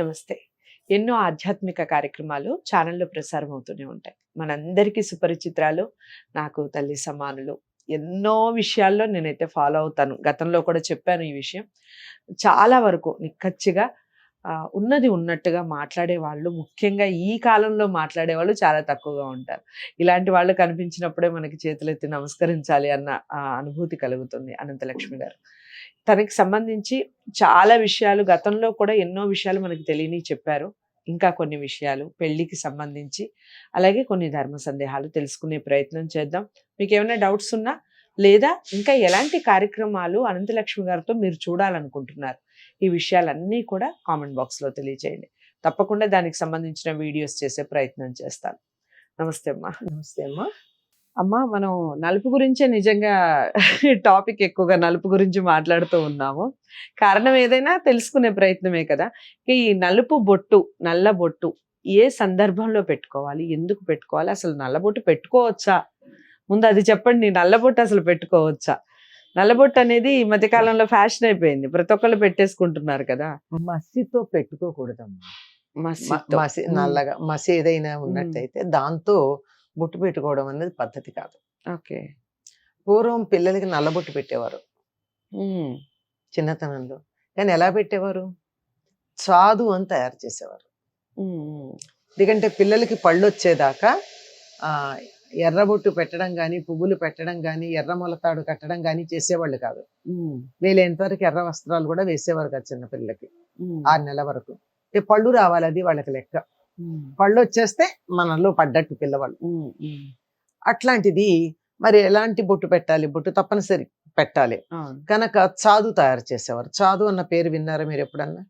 నమస్తే. ఎన్నో ఆధ్యాత్మిక కార్యక్రమాలు ఛానల్లో ప్రసారం అవుతూనే ఉంటాయి. మనందరికీ సుపరిచిత్రాలు నాకు తల్లి సమానులు. ఎన్నో విషయాల్లో నేనైతే ఫాలో అవుతాను. గతంలో కూడా చెప్పాను ఈ విషయం. చాలా వరకు నిక్కచ్చిగా ఉన్నది ఉన్నట్టుగా మాట్లాడే వాళ్ళు ముఖ్యంగా ఈ కాలంలో మాట్లాడే వాళ్ళు చాలా తక్కువగా ఉంటారు. ఇలాంటి వాళ్ళు కనిపించినప్పుడే మనకి చేతులెత్తి నమస్కరించాలి అన్న అనుభూతి కలుగుతుంది. అనంతలక్ష్మి గారు. తనకి సంబంధించి చాలా విషయాలు గతంలో కూడా ఎన్నో విషయాలు మనకు తెలియని చెప్పారు. ఇంకా కొన్ని విషయాలు పెళ్ళికి సంబంధించి అలాగే కొన్ని ధర్మ సందేహాలు తెలుసుకునే ప్రయత్నం చేద్దాం. మీకు ఏమైనా డౌట్స్ ఉన్నా లేదా ఇంకా ఎలాంటి కార్యక్రమాలు అనంతలక్ష్మి గారితో మీరు చూడాలనుకుంటున్నారు ఈ విషయాలన్నీ కూడా కామెంట్ బాక్స్లో తెలియజేయండి తప్పకుండా దానికి సంబంధించిన వీడియోస్ చేసే ప్రయత్నం చేస్తాను. నమస్తే అమ్మా. నమస్తే అమ్మా. అమ్మా మనం నలుపు గురించే నిజంగా టాపిక్ ఎక్కువగా నలుపు గురించి మాట్లాడుతూ ఉన్నాము. కారణం ఏదైనా తెలుసుకునే ప్రయత్నమే కదా. ఈ నలుపు బొట్టు నల్ల బొట్టు ఏ సందర్భంలో పెట్టుకోవాలి? ఎందుకు పెట్టుకోవాలి? అసలు నల్ల బొట్టు పెట్టుకోవచ్చా? ముందు అది చెప్పండి నల్ల బొట్టు అసలు పెట్టుకోవచ్చా? నల్లబొట్టు అనేది ఈ మధ్య కాలంలో ఫ్యాషన్ అయిపోయింది. ప్రతి ఒక్కళ్ళు పెట్టేసుకుంటున్నారు కదా. మసితో పెట్టుకోకూడదమ్మా. మసి. నల్లగా మసి ఏదైనా ఉన్నట్టయితే దాంతో బొట్టు పెట్టుకోవడం అనేది పద్ధతి కాదు. ఓకే. పూర్వం పిల్లలకి నల్లబొట్టు పెట్టేవారు. చిన్నతనంలో. కానీ ఎలా పెట్టేవారు? చాదు అని తయారు చేసేవారు. ఎందుకంటే పిల్లలకి పళ్ళు వచ్చేదాకా ఎర్రబొట్టు పెట్టడం కానీ పువ్వులు పెట్టడం కానీ ఎర్ర మొలతాడు కట్టడం కానీ చేసేవాళ్ళు కాదు. వీలైనంత వరకు ఎర్ర వస్త్రాలు కూడా వేసేవారు కాదు చిన్న పిల్లలకి. ఉమ్. ఆరు నెలల వరకు. పళ్ళు రావాలి అది వాళ్ళకి లెక్క. పళ్ళు వచ్చేస్తే మనలో పడ్డట్టు పిల్లవాళ్ళు. అట్లాంటిది మరి ఎలాంటి బొట్టు పెట్టాలి బొట్టు తప్పనిసరి పెట్టాలి. కనుక చాదు తయారు చేసేవారు చాదు అన్న పేరు విన్నారా మీరు ఎప్పుడన్నా.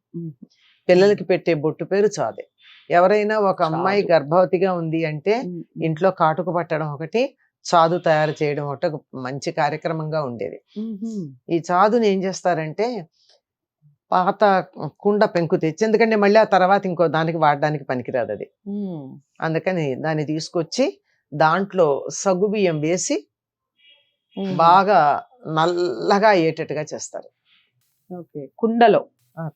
పిల్లలకి పెట్టే బొట్టు పేరు చాదే ఎవరైనా ఒక అమ్మాయి. గర్భవతిగా ఉంది అంటే. ఇంట్లో కాటుక పట్టడం ఒకటి చాదు తయారు చేయడం ఒకటి ఒక మంచి కార్యక్రమంగా ఉండేది. ఈ చాదుని ఏం చేస్తారంటే పాత కుండ పెంకు తెచ్చి ఎందుకంటే మళ్ళీ ఆ తర్వాత ఇంకో దానికి వాడడానికి పనికిరాదు అది. అందుకని దాన్ని తీసుకొచ్చి దాంట్లో సగ్గుబియ్యం వేసి. బాగా నల్లగా అయ్యేటట్టుగా చేస్తారు కుండలో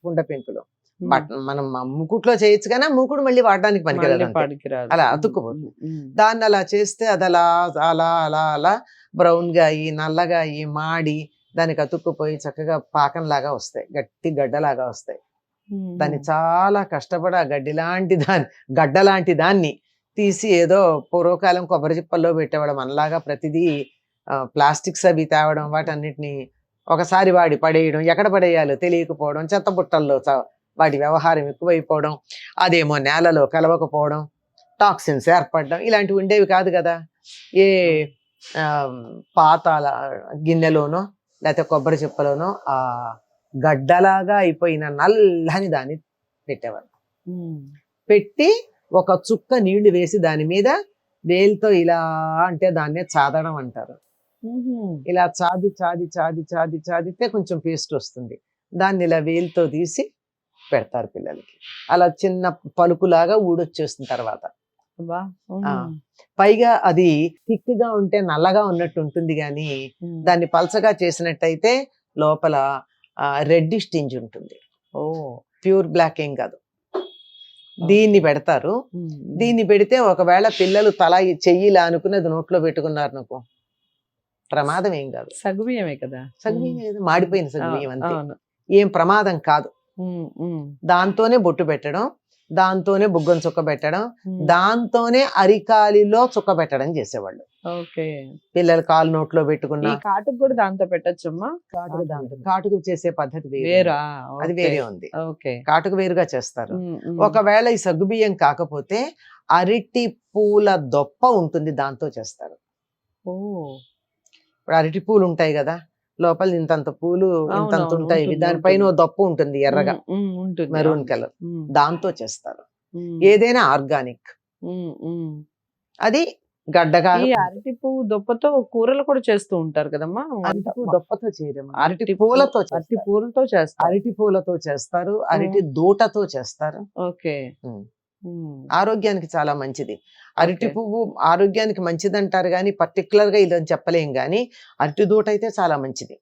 కుండ పెంకులో. బట్ మనం ముకుట్లో చేయొచ్చు కానీ మూకుడు మళ్ళీ వాడడానికి పనికిరాదు. అలా. అతుక్కుపోతుంది. దాన్ని అలా చేస్తే అది అలా అలా అలా అలా బ్రౌన్గా అయ్యి నల్లగా అయ్యి మాడి దానికి అతుక్కుపోయి చక్కగా పాకంలాగా వస్తాయి. గట్టి గడ్డలాగా వస్తాయి. దాన్ని చాలా కష్టపడి ఆ గడ్డి లాంటి దాన్ని గడ్డ లాంటి దాన్ని తీసి ఏదో పూర్వకాలం కొబ్బరి చిప్పల్లో పెట్టేవాడు. మనలాగా ప్రతిదీ ప్లాస్టిక్స్ అవి తేవడం వాటన్నిటిని ఒకసారి వాడి పడేయడం ఎక్కడ పడేయాలో తెలియకపోవడం చెత్త బుట్టల్లో చ- వాటి వ్యవహారం ఎక్కువైపోవడం అదేమో నేలలో కలవకపోవడం టాక్సిన్స్ ఏర్పడడం ఇలాంటివి ఉండేవి కాదు కదా. ఏ పాతాల గిన్నెలోనో లేకపోతే కొబ్బరి చిప్పలోనో ఆ గడ్డలాగా అయిపోయిన నల్లని దాన్ని పెట్టేవారు. పెట్టి ఒక చుక్క నీళ్ళు వేసి దాని మీద వేలుతో ఇలా అంటే దాన్నే చాదడం అంటారు. ఇలా చాది చాది చాది చాది చాదితే కొంచెం పేస్ట్ వస్తుంది దాన్ని ఇలా వేలుతో తీసి పెడతారు పిల్లలకి అలా చిన్న పలుకులాగా ఊడొచ్చేస్తుంది తర్వాత. పైగా అది థిక్గా ఉంటే నల్లగా ఉన్నట్టు ఉంటుంది కానీ. దాన్ని పలచగా చేసినట్టయితే లోపల రెడ్డిష్ టింజ్ ఉంటుంది. ఓ! ప్యూర్ బ్లాక్ ఏం కాదు. దీన్ని పెడతారు. దీన్ని పెడితే ఒకవేళ పిల్లలు తల చెయ్యిలా అనుకుని అది నోట్లో పెట్టుకున్నారు నాకు ప్రమాదం ఏం కాదు. సగ్గుబియ్యమే కదా? మాడిపోయిన సగ్గుబియ్యం ఆ, అంతే. ఏం ప్రమాదం కాదు. దాంతోనే బొట్టు పెట్టడం దాంతోనే బుగ్గం చుక్క పెట్టడం. దాంతోనే అరికాలిలో చుక్క పెట్టడం చేసేవాళ్ళు. ఓకే. పిల్లలు కాలు నోట్లో పెట్టుకున్న కాటుకు కూడా దాంతో పెట్టచ్చమ్మా? కాటుకు దాంతో కాటుకు చేసే పద్ధతి వేరు. వేరా? అది. వేరే ఉంది. ఓకే. కాటుకు వేరుగా చేస్తారు. ఒకవేళ ఈ సగ్గుబియ్యం కాకపోతే అరటి పూల దొప్ప ఉంటుంది దాంతో చేస్తారు. ఓ. ఇప్పుడు అరటి పూలు ఉంటాయి కదా లోపల ఇంతంత పూలు ఇంతంత ఉంటాయి దానిపైన. దొప్ప ఉంటుంది ఎర్రగా మెరూన్. కలర్. దాంతో చేస్తారు. ఏదైనా ఆర్గానిక్. అది గడ్డగా అరటి పువ్వు దొప్పతో కూరలు కూడా చేస్తూ ఉంటారు కదమ్మా అరటి పువ్వు దొప్పతో చేయడం అరటి పూలతో అరటి. పూలతో చేస్తారు అరటి పూలతో చేస్తారు అరటి దూటతో చేస్తారు ఓకే. ఆరోగ్యానికి చాలా మంచిది. అరటి. పువ్వు ఆరోగ్యానికి మంచిది అంటారు కానీ పర్టికులర్గా ఇదని చెప్పలేం కానీ అరటి దూట అయితే చాలా మంచిది.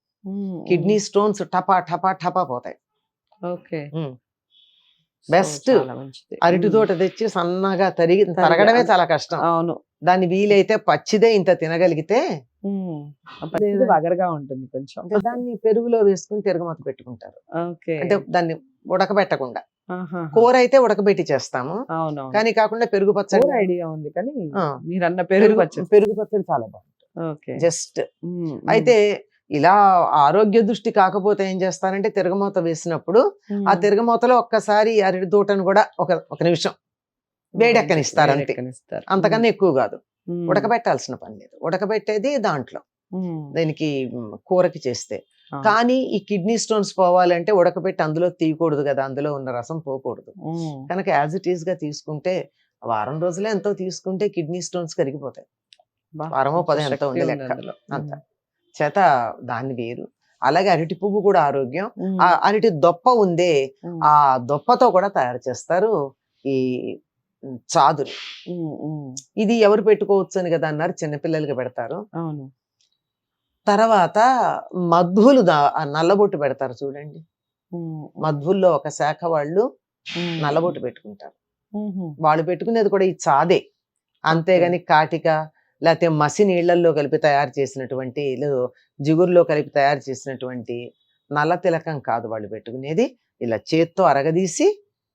కిడ్నీ స్టోన్స్ టపా టపా టపా పోతాయి. ఓకే. మంచిది. అరటి. తోట తెచ్చి సన్నగా తరిగి తరిగి- తరగడమే చాలా కష్టం. అవును. దాన్ని వీలైతే పచ్చిదే ఇంత తినగలిగితే వగరగా ఉంటుంది కొంచెం. దాన్ని పెరుగులో వేసుకుని తిరగమత పెట్టుకుంటారు. అంటే దాన్ని ఉడకబెట్టకుండా. కూర అయితే ఉడకబెట్టి చేస్తాము కానీ కాకుండా పెరుగు పచ్చడి ఐడియా ఉంది కానీ ఆ. మీరన్న పెరుగు పచ్చడి పెరుగు పచ్చడి చాలా బాగుంటుంది జస్ట్. అయితే ఇలా ఆరోగ్య దృష్టి కాకపోతే ఏం చేస్తారంటే తిరగమూత వేసినప్పుడు. ఆ తిరగమూతలో ఒక్కసారి అరటి తోటను కూడా ఒక ఒక నిమిషం వేడెక్కనిస్తారు అంతే. అంతకన్నా ఎక్కువ కాదు. ఉడకబెట్టాల్సిన పని లేదు ఉడకబెట్టేది దాంట్లో. దీనికి కూరకి చేస్తే. కానీ ఈ కిడ్నీ స్టోన్స్ పోవాలంటే ఉడకబెట్టి అందులో తీయకూడదు కదా అందులో ఉన్న రసం పోకూడదు. కనుక యాజ్ ఇట్ ఈస్గా తీసుకుంటే వారం రోజులే ఎంతో తీసుకుంటే కిడ్నీ స్టోన్స్ కరిగిపోతాయి వారమో పదో ఎంతో ఉంది ఉంది లెక్క. అందులో. అంత. చేత దాన్ని వేరు అలాగే అరటి పువ్వు కూడా ఆరోగ్యం. ఆ అరటి దొప్ప ఉందే. ఆ దొప్పతో కూడా తయారు చేస్తారు ఈ ఉమ్. ఇది ఎవరు పెట్టుకోవచ్చు అని కదా అన్నారు చిన్నపిల్లలకి పెడతారు అవును తర్వాత మధ్వులు నల్లబొట్టు పెడతారు చూడండి. మధ్వుల్లో ఒక శాఖ వాళ్ళు. నల్లబొట్టు పెట్టుకుంటారు. వాళ్ళు పెట్టుకునేది కూడా ఈ చాదే. అంతేగాని కాటిక లేకపోతే మసి నీళ్ళలో కలిపి తయారు చేసినటువంటి లేదు జిగురులో కలిపి తయారు చేసినటువంటి నల్ల తిలకం కాదు వాళ్ళు పెట్టుకునేది. ఇలా చేత్తో అరగదీసి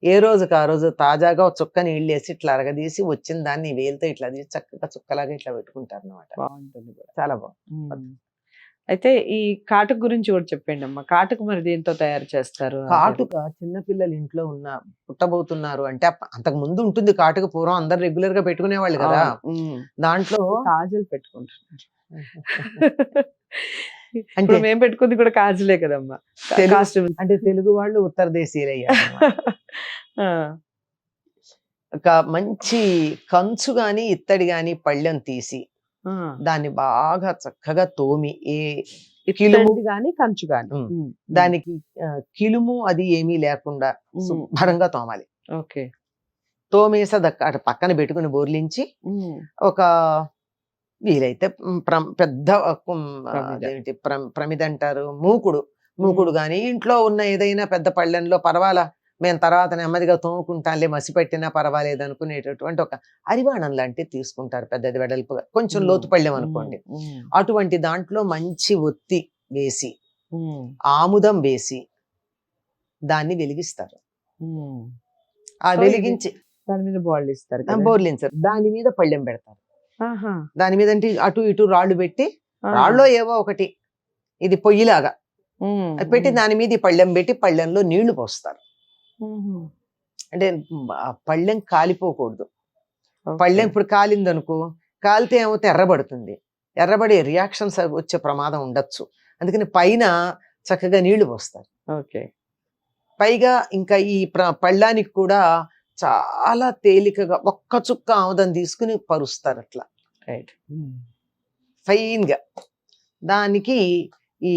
ఏ రోజుకి ఆ రోజు తాజాగా చుక్క నీళ్ళు వేసి ఇట్లా అరగదీసి వచ్చిన దాన్ని వేలుతో ఇట్లా తీసి చక్కగా చుక్కలాగా ఇట్లా పెట్టుకుంటారు అనమాట బాగుంటుంది చాలా బాగుంది. ఉమ్. అయితే ఈ కాటుక గురించి కూడా చెప్పండి అమ్మా. కాటుక మరి దేంతో తయారు చేస్తారు? కాటుక చిన్నపిల్లలు ఇంట్లో ఉన్న పుట్టబోతున్నారు అంటే అంతకు ముందు ఉంటుంది కాటుక పూర్వం అందరు రెగ్యులర్గా పెట్టుకునేవాళ్ళు కదా. అవును. ఉమ్. దాంట్లో కాజల్ పెట్టుకుంటున్నారు. అంటే మేము పెట్టుకుంది కూడా కాజలే కదమ్మా. అంటే తెలుగు వాళ్ళు ఉత్తర దేశీయులు అయ్యారు ఒక మంచి కంచు గాని ఇత్తడి గాని పళ్ళెం తీసి దాన్ని బాగా చక్కగా తోమి ఏ కిలుము గాని కంచు గాని. దానికి కిలుము అది ఏమీ లేకుండా. శుభ్రంగా తోమాలి. ఓకే. తోమేసి అటు పక్కన పెట్టుకుని బోర్లించి. ఒక వీలైతే పెద్ద ప్రమిద. అంటారు మూకుడు. మూకుడు గాని ఇంట్లో ఉన్న ఏదైనా పెద్ద పళ్ళెంలో పర్వాలా? మేము తర్వాత నెమ్మదిగా తోముకుంటాంలే మసి పెట్టినా పర్వాలేదు అనుకునేటటువంటి ఒక అరివాణం లాంటిది తీసుకుంటారు పెద్దది వెడల్పుగా కొంచెం ఉమ్. లోతు పళ్ళెం అనుకోండి. అటువంటి దాంట్లో మంచి ఒత్తి వేసి. ఆముదం వేసి దాన్ని వెలిగిస్తారు. ఆ వెలిగించి దాని మీద ఇస్తారు కదా? బోర్లించారు దాని మీద పళ్ళెం పెడతారు. దాని మీద అంటే అటు ఇటు రాళ్ళు పెట్టి ఆ. రాళ్ళో ఏవో ఒకటి ఇది పొయ్యిలాగా పెట్టి దాని మీద పళ్ళెం పెట్టి పళ్ళెంలో నీళ్ళు పోస్తారు. అంటే పళ్ళెం కాలిపోకూడదు. పళ్ళెం ఇప్పుడు కాలిందనుకో కాలితే ఏమవుతే ఎర్రబడుతుంది ఎర్రబడి రియాక్షన్స్ వచ్చే ప్రమాదం ఉండొచ్చు. అందుకని పైన చక్కగా నీళ్ళు పోస్తారు. ఓకే. పైగా ఇంకా ఈ పళ్ళానికి కూడా చాలా తేలికగా ఒక్క చుక్క ఆముదం తీసుకుని పరుస్తారు అట్లా. రైట్. ఫైన్గా దానికి ఈ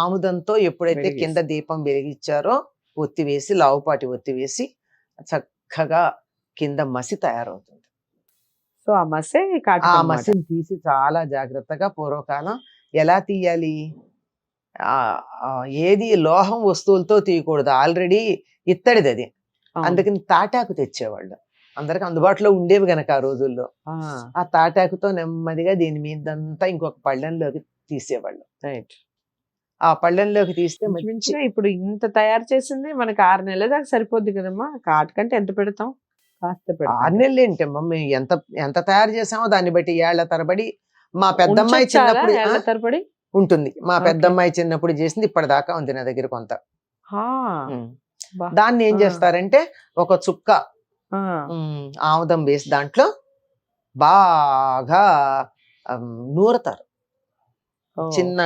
ఆముదంతో ఎప్పుడైతే. కింద దీపం వెలిగించారో ఒత్తి వేసి లావుపాటి ఒత్తి వేసి చక్కగా కింద మసి తయారవుతుంది. సో ఆ మసే ఆ. మసిని తీసి చాలా జాగ్రత్తగా పూర్వకాలం ఎలా తీయాలి? ఏది లోహం వస్తువులతో తీయకూడదు. ఆల్రెడీ ఇత్తడిది అది. అందుకని తాటాకు తెచ్చేవాళ్ళు. అందరికి అందుబాటులో ఉండేవి గనక ఆ రోజుల్లో. ఆ, ఆ తాటాకుతో నెమ్మదిగా దీని మీదంతా ఇంకొక పళ్ళెంలోకి తీసేవాళ్ళు. రైట్. ఆ పళ్ళెంలోకి తీస్తే మంచి ఇంచుమించుగా ఇప్పుడు ఇంత తయారు చేసింది మనకి ఆరు నెలల దాకా సరిపోద్ది కదమ్మా. కాటుకంటే ఎంత పెడతాం? కాస్త పెడతాం. ఆరు నెలలు ఏంటి మమ్మీ ఎంత ఎంత తయారు చేసామో దాన్ని బట్టి ఏళ్ళ తరబడి మా పెద్దమ్మాయి చిన్నప్పుడు ఏళ్ళ తరబడి? ఉంటుంది. మా. పెద్దమ్మాయి చిన్నప్పుడు చేసింది ఇప్పటిదాకా ఉంది నా దగ్గర కొంత. దాన్ని ఏం. చేస్తారంటే ఒక చుక్క ఆముదం వేసి దాంట్లో బాగా నూరతారు. చిన్న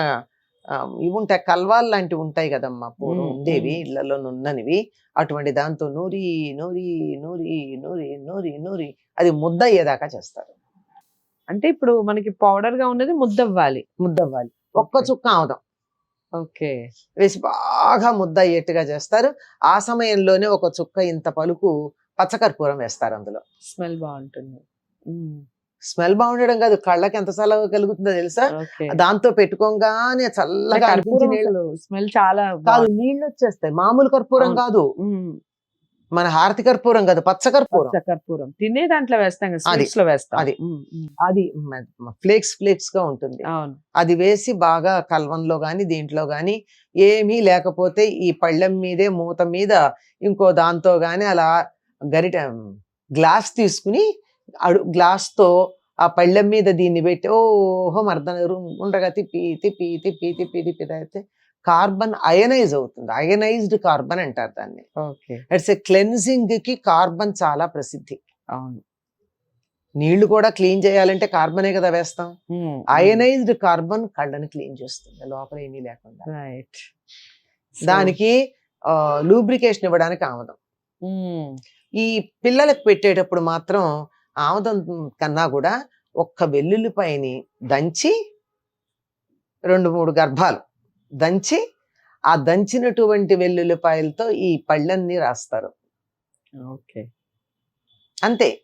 ఇవి ఉంటాయి కల్వాల్ లాంటివి ఉంటాయి కదమ్మా పూర్వం ఉండేవి. ఇళ్ళలో నున్ననివి. అటువంటి దాంతో నూరి నూరి నూరి నూరి నూరి నూరి అది ముద్ద అయ్యేదాకా చేస్తారు. అంటే ఇప్పుడు మనకి పౌడర్గా ఉన్నది ముద్దవ్వాలి. ముద్ద అవ్వాలి ఒక్క. చుక్క ఆముదం. ఓకే. వేసి బాగా ముద్ద అయ్యేట్టుగా చేస్తారు. ఆ సమయంలోనే ఒక చుక్క ఇంత పలుకు పచ్చకర్పూరం వేస్తారు అందులో. స్మెల్ బాగుంటుంది. స్మెల్ బాగుండడం కాదు కళ్ళకి ఎంత చల్లగా కలుగుతుందో తెలుసా? దాంతో పెట్టుకోగానే చల్లగా స్మెల్ చాలా కాదు నీళ్ళు వచ్చేస్తాయి మామూలు కర్పూరం. కాదు. మన హారతి కర్పూరం కదా పచ్చ కర్పూరం. పచ్చ కర్పూరం. తినే దాంట్లో వేస్తాం లో వేస్తాం. అది. అది ఫ్లేక్స్ ఫ్లేక్స్గా ఉంటుంది. అవును. అది వేసి బాగా కల్వంలో గాని దీంట్లో గాని ఏమీ లేకపోతే ఈ పళ్ళెం మీదే మూత మీద ఇంకో దాంతో గాని అలా గరిట గ్లాస్ తీసుకుని అడు గ్లాస్తో ఆ పళ్ళెం మీద దీన్ని పెట్టి ఓహో మర్దన ఉండగా తిప్పి తిప్పి తిప్పి తిప్పి తిప్పి అయితే కార్బన్ అయనైజ్ అవుతుంది. అయనైజ్డ్ కార్బన్ అంటారు దాన్ని. ఓకే. ఇట్స్ ఎ క్లెన్జింగ్కి కార్బన్ చాలా ప్రసిద్ధి. అవును. నీళ్ళు కూడా క్లీన్ చేయాలంటే కార్బనే కదా వేస్తాం. అయనైజ్డ్ కార్బన్ కళ్ళని క్లీన్ చేస్తుంది. లోపల ఏమీ లేకుండా. రైట్. దానికి లూబ్రికేషన్ ఇవ్వడానికి ఆముదం. ఈ పిల్లలకు పెట్టేటప్పుడు మాత్రం ఆముదం కన్నా కూడా ఒక్క వెల్లుల్లిపాయని దంచి రెండు మూడు గర్భాలు దంచి ఆ దంచినటువంటి వెల్లుల్లిపాయలతో ఈ పళ్ళన్ని రాస్తారు. ఓకే. అంతే.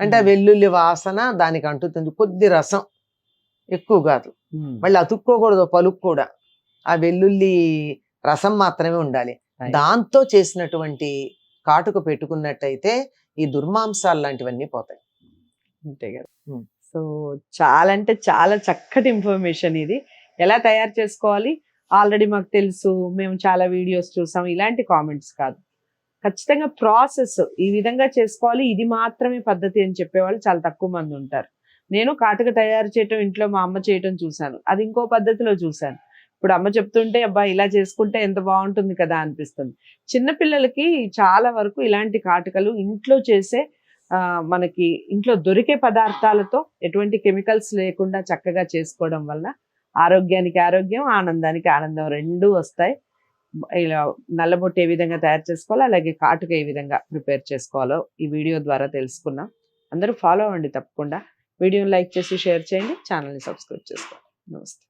అంటే ఆ. వెల్లుల్లి వాసన దానికి అంటుతుంది కొద్ది రసం. ఎక్కువ కాదు. మళ్ళీ అతుక్కోకూడదు పలుకు కూడా. ఆ వెల్లుల్లి రసం మాత్రమే ఉండాలి. దాంతో చేసినటువంటి కాటుక పెట్టుకున్నట్టయితే ఈ దుర్మాంసాలు లాంటివన్నీ పోతాయి. అంతే కదా. సో చాలా అంటే చాలా చక్కటి ఇన్ఫర్మేషన్ ఇది. ఎలా తయారు చేసుకోవాలి? ఆల్రెడీ మాకు తెలుసు మేము చాలా వీడియోస్ చూసాం ఇలాంటి కామెంట్స్ కాదు. ఖచ్చితంగా ప్రాసెస్ ఈ విధంగా చేసుకోవాలి ఇది మాత్రమే పద్ధతి అని చెప్పేవాళ్ళు చాలా తక్కువ మంది ఉంటారు. నేను కాటుక తయారు చేయటం ఇంట్లో మా అమ్మ చేయటం చూశాను. అది ఇంకో పద్ధతిలో చూశాను. ఇప్పుడు అమ్మ చెప్తుంటే అబ్బా ఇలా చేసుకుంటే ఎంత బాగుంటుంది కదా అనిపిస్తుంది. చిన్నపిల్లలకి చాలా వరకు ఇలాంటి కాటుకలు ఇంట్లో చేసే మనకి ఇంట్లో దొరికే పదార్థాలతో ఎటువంటి కెమికల్స్ లేకుండా చక్కగా చేసుకోవడం వల్ల ఆరోగ్యానికి ఆరోగ్యం ఆనందానికి ఆనందం రెండూ వస్తాయి. ఇలా నల్లబొట్టు ఏ విధంగా తయారు చేసుకోవాలో అలాగే కాటుక ఏ విధంగా ప్రిపేర్ చేసుకోవాలో ఈ వీడియో ద్వారా తెలుసుకున్నాం. అందరూ ఫాలో అవ్వండి తప్పకుండా. వీడియోని లైక్ చేసి షేర్ చేయండి. ఛానల్ని సబ్స్క్రైబ్ చేసుకోండి. నమస్తే.